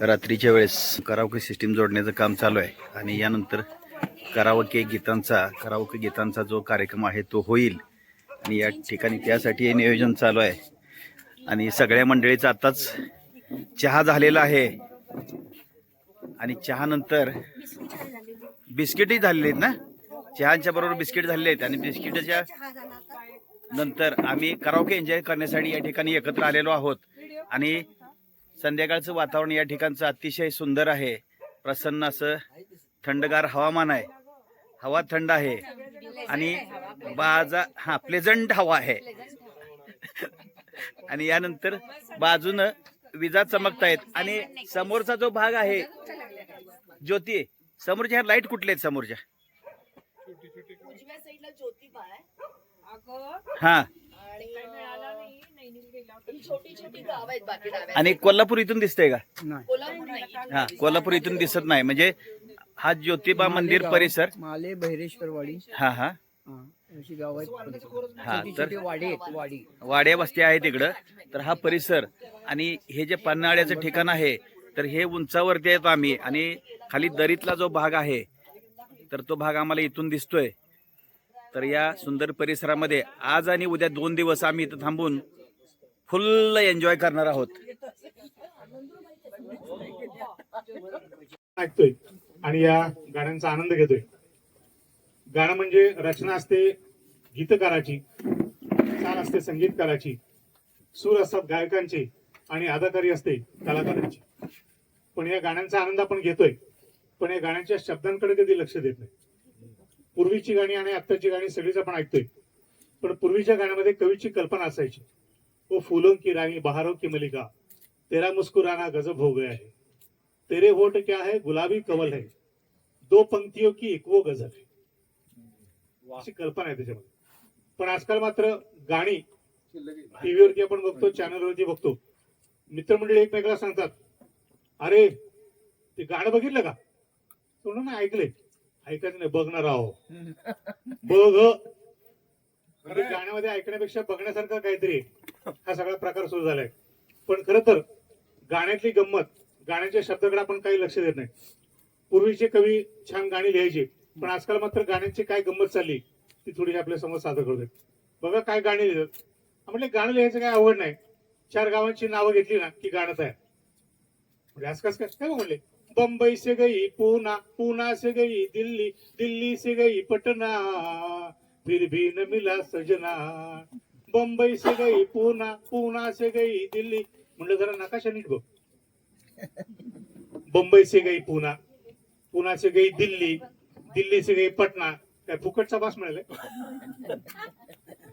रात्रीच्या वेळेस karaoke system जोडण्याचं काम चालू आहे. आणि यानंतर करावके गीतांचा करावके गीतांचा जो कार्यक्रम आहे तो होईल. आणि या ठिकाणी त्यासाठी हे नियोजन चालू आहे. आणि सगळ्या मंडळीचा आत्ताच चहा झालेला आहे. आणि चहानंतर बिस्किटही झालेले आहेत ना? चहाच्या बरोबर बिस्किट झालेले आहेत. आणि बिस्किटाच्या नंतर आम्ही करावके एन्जॉय करण्यासाठी या ठिकाणी एकत्र आलेलो आहोत. आणि संध्याकाळचं वातावरण या ठिकाणचं अतिशय सुंदर आहे. प्रसन्न असं थंडगार हवामान आहे. हवा थंड आहे. आणि बाजा हा प्लेझंट हवा आहे. आणि यानंतर बाजूनं विजा चमकतायत. आणि समोरचा जो भाग आहे ज्योती समोरच्या ह्या लाइट कुठल्या आहेत समोरच्या? हा. आणि ही छोटी छोटी गाव आहेत बाकी डाव्या आणि कोल्हापूर इथून दिसतंय का? कोल्हापूर नाही हा कोल्हापूर इथून दिसत नाही. म्हणजे हा ज्योतिबा मंदिर परिसर. माले बहिरेश्वरवाडी. हा हा. हा, अशी गाव आहेत. हा छोटी तर छोटी वाडी आहेत वाडी. वाड्या वस्त्या आहेत इकडं. तर हा परिसर आणि हे जे पन्हाळ्याचं ठिकाण आहे तर हे उंचावरती येतो आम्ही. आणि खाली दरीतला जो भाग आहे तर तो भाग आम्हाला इथून दिसतोय. तर या सुंदर परिसरामध्ये आज आणि उद्या दोन दिवस आम्ही इथं थांबून फुल्ल एन्जॉय करणार आहोत. ऐकतोय आणि या गाण्यांचा आनंद घेतोय. गाणं म्हणजे रचना असते गीतकाराची चाल असते संगीतकाराची सूर असतात गायकांचे आणि अदाकारी असते कलाकारांची. पण या गाण्यांचा आनंद आपण घेतोय. पण या गाण्याच्या शब्दांकडे कधी लक्ष देत नाही. पूर्वीची गाणी आणि आत्ताची गाणी सगळीच आपण ऐकतोय. पण पूर्वीच्या गाण्यामध्ये कवीची कल्पना असायची. ओ फुलों की राणी बहारों की मलिका तेरा मुस्कुराना गजब हो गया है. तेरे होठ क्या है गुलाबी कवल है. दो पंक्तियों की एक वो गजल है. अशी कल्पना आहे त्याच्यामध्ये. पण आजकाल मात्र गाणी टीव्हीवरती आपण बघतो चॅनलवरती बघतो. मित्रमंडळी एकमेकाला सांगतात अरे ते गाणं बघितलं का? तो ना ऐकलंय. ऐकायचं नाही बघणार आहो. बघ. म्हणजे गाण्यामध्ये ऐकण्यापेक्षा बघण्यासारखं काहीतरी. हा सगळा प्रकार सुरू झालाय. पण खर तर गाण्यातली गंमत गाण्याच्या शब्दाकडे आपण काही लक्ष देत नाही. पूर्वीचे कवी छान गाणी लिहायचे पण आजकाल मात्र गाण्यांची काय गंमत चालली ती थोडी आपल्यासमोर सादर करतोय बघा काय गाणी लिहितात. म्हटले गाणं लिहायचं काय आवड नाही. चार गावांची नावं घेतली ना की गाणं तयार. म्हणजे आज कस काय काय म्हणले बंबई से गई पूना पूना से गई दिल्ली दिल्ली से गई पटना फिर भी न मिला सजना। बंबई से गई पूना पूना से गई दिल्ली। म्हणलं जरा नकाशा नीट बघ. बंबई से गई पूना पुना से गई दिल्ली दिल्ली से गई पटना. काय फुकटचा पास मिळालाय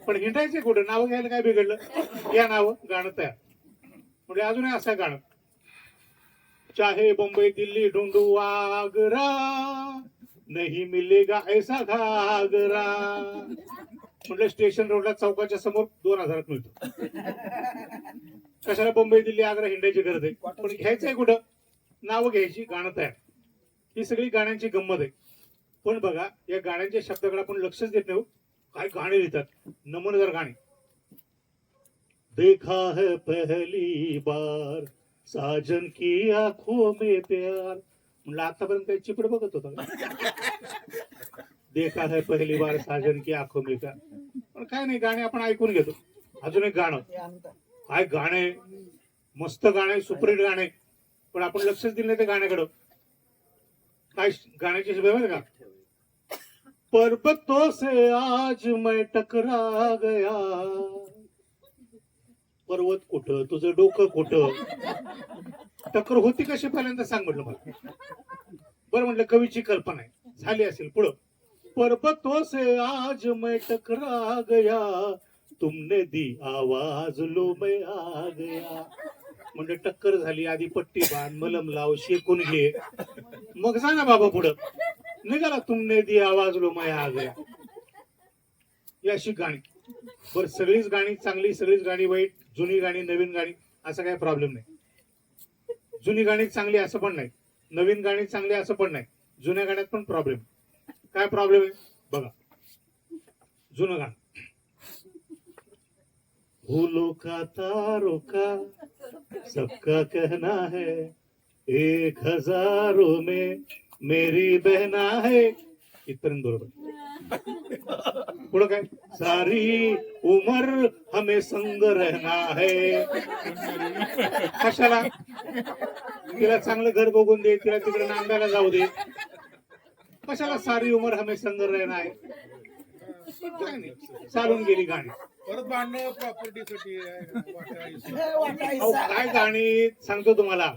पण हिंडायचे कुठं? नाव घ्यायला काय बिघडलं? या नाव गाणं तयार. म्हणजे अजूनही असं गाणं. चाहे बंबई दिल्ली ढूंढू आगरा. नहीं मिलेगा ऐसा घागरा. म्हटलं स्टेशन रोडला चौकाच्या समोर दोन हजारात मिळतो. कशाला बंबई दिल्ली आग्रा हिंडायची गरज आहे? पण घ्यायचंय कुठं? नावं घ्यायची गाणं तयार. ही सगळी गाण्यांची गंमत आहे. पण बघा या गाण्यांच्या शब्दाकडे आपण लक्षच देत नाही हो. काय गाणे लिहितात? नमुनेदार गाणे. देखा है पहली बार. साजन की आंखों में प्यार। म्हणलं आतापर्यंत काही चिपड बघत होता? देखा है पहली बार साजन की आंखों में प्यार। पण काय नाही गाणे आपण ऐकून घेतो. अजून एक गाणं. काय गाणे? मस्त गाणे सुपरहिट गाणे. पण आपण लक्षच दिलं नाही त्या गाण्याकडं. काय गाण्याचे माहिती का? पर्वतों से आज मैं टकरा गया। पर्वत कुठं तुझं डोकं कुठं? टक्कर होती कशी पहिल्यांदा सांग म्हटलं मला. बरं म्हटलं कवीची कल्पना आहे. झाली असेल पुढं. पर्वतों से आज मैं टकरा गया. तुमने दी आवाज लो मैं आ गया. म्हणजे टक्कर झाली आधी पट्टी बांध मलम लाव शेकून घे. मग जा ना बाबा पुढं. निघाला तुमने दी आवाज लो मैं आ गया. ही अशी गाणी. बर सगळीच गाणी चांगली सगळीच गाणी वाईट. जुनी गाणी नवीन गाणी असा काही प्रॉब्लेम नाही. जुनी गाणी चांगली असं पण नाही. नवीन गाणी चांगली असं पण नाही. जुन्या गाण्यात पण प्रॉब्लेम काय प्रॉब्लेम आहे? बघा. जुनं गाणं. भूलो का तारो का सबका कहना है एक हजारों में मेरी बहना है इथपर्यंत बरोबर. पुढं काय? सारी उमर हमें संग रहना है. कशाला? तिला चांगलं घर बघून दे तिला तिकडे नांदायला जाऊ दे. कशाला सारी उमर हमें संग रहना है? नाही. चालून गेली गाणी. परत भांडणं प्रॉपर्टीसाठी काय गाणी सांगतो तुम्हाला?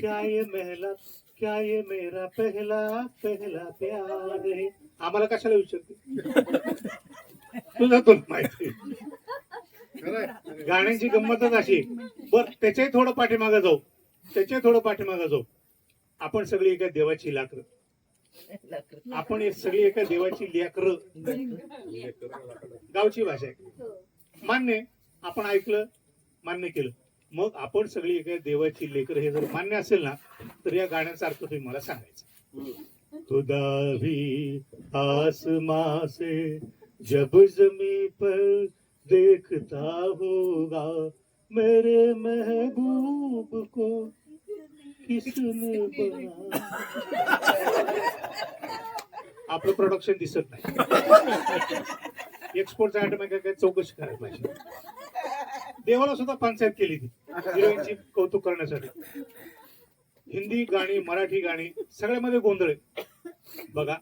क्या ये मेहला क्या ये मेरा पहला पहला प्यार है? आम्हाला कशाला विचारते? तुझा तुला माहिती? गाण्याची गंमतच अशी बर त्याच्याही थोडं पाठीमागं जाऊ. त्याच्याही थोडं पाठीमागं जाऊ. आपण सगळी एका देवाची लाकर आपण सगळी एका देवाची लेकर. गावची भाषा आहे. मान्य आपण ऐकलं मान्य केलं. मग आपण सगळी एका देवाची लेकर हे जर मान्य असेल ना तर या गाण्याचा अर्थ तुम्ही मला सांगायचा. खुदा भी से जब जमी पर देखता होगा मेरे महबूब को किसने आपलं प्रोडक्शन दिसत नाही. एक्सपोर्टचा आयटम आहे काय चौकशी करायला पाहिजे. देवाला सुद्धा पंचायत केली ती. हिरोईनची कौतुक करण्यासाठी. हिंदी गाणी मराठी गाणी सगळ्यामध्ये गोंधळ आहे. बघा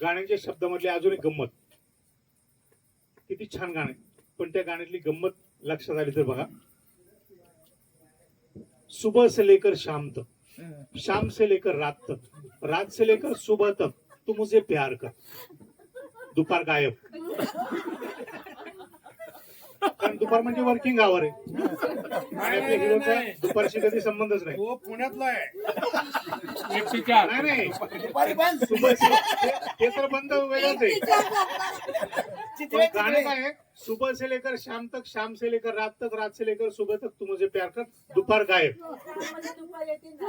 गाण्यांच्या शब्दामधली अजून एक गंमत. किती छान गाणे पण त्या गाण्यातली गंमत लक्षात आली तर बघा. सुबह से लेकर शाम तक. शाम से लेकर रात तक. रात से लेकर सुबह तक. तू मुझे प्यार कर. दुपार गायब. कारण दुपार म्हणजे वर्किंग आवर आहे. आणि आपल्या हिरोचा दुपारशी कधी संबंधच नाही. तो पुण्यातला आहे. नाही नाही. सुबह से- ते- ते तर बंद वेगळंच आहे. पण गाणं काय? आहे सुबह से लेकर शाम तक शाम से लेकर रात तक रात से लेकर सुबह तक तू मुझे प्यार कर दुपार गायब.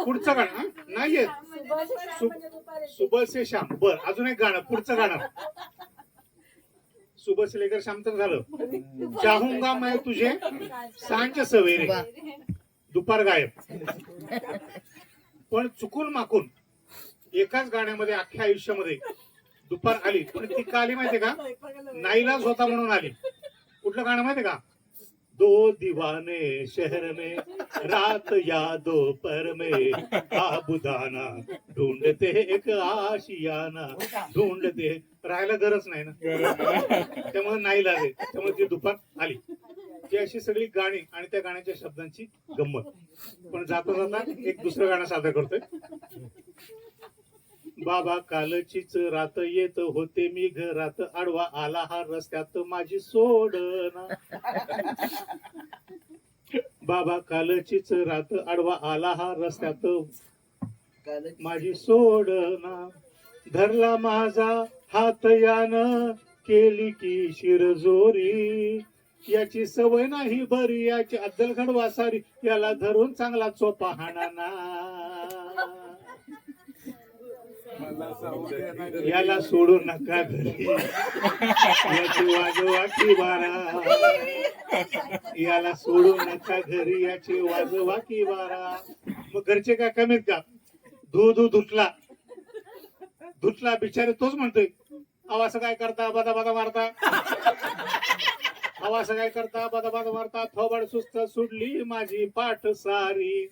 पुढचं गाणं हं? नाही येत सु- सुबह से शाम बर अजून एक गाणं पुढचं गाणं. सुबह से लेकर शाम तक झालं. चाहूंगा मैं तुझे? सांज सवेरे. दुपार गायब. पण चुकून माकून एकाच गाण्यामध्ये अख्ख्या आयुष्यामध्ये दुपार आली. पण ती का आली माहितीये का? नाईलाज होता म्हणून आली. कुठलं गाणं माहितीये का? दो दीवाने शहर में रात यादो पर में। आबुदाना ढूंढते एक आशियाना ढूंढते। राहायला गरज नाही ना? त्यामुळे नाही लागले. त्यामुळे ती दुपार आली. ती अशी सगळी गाणी आणि त्या गाण्याच्या शब्दांची गंमत. पण जाता जाता एक दुसरं गाणं सादर करतोय. बाबा कालचीच रात येत होते मी घरात आडवा आला हा रस्त्यात माझी सोडना बाबा कालचीच रात आडवा आला हा रस्त्यात माझी सोडना धरला माझा हात यान केली की शिरजोरी. याची सवय नाही बरी याची अद्दलखड वासारी याला धरून चांगला चोपा हाणाना. याला सोडू नका घरी. याची वाजवा की बारा. याला सोडू नका घरी याची वाजवा की बारा. मग घरचे काय कमीत का? धू धू धुतला. धुतला बिचारे तोच म्हणतोय. अहो असं काय करता? बदा बदा मारता. अहो असं काय करता? बदा बदा मारता. थोबड सुस्त सुडली माझी पाठ सारी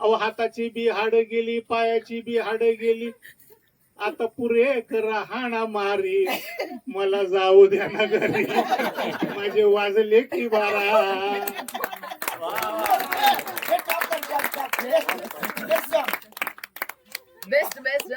अहो हाताची बी हाड गेली पायाची बी हाड गेली. आता पुरे करहाणा मारी मला जाऊ द्या ना घरी माझे वाजले की बारा बेस्ट बेस्ट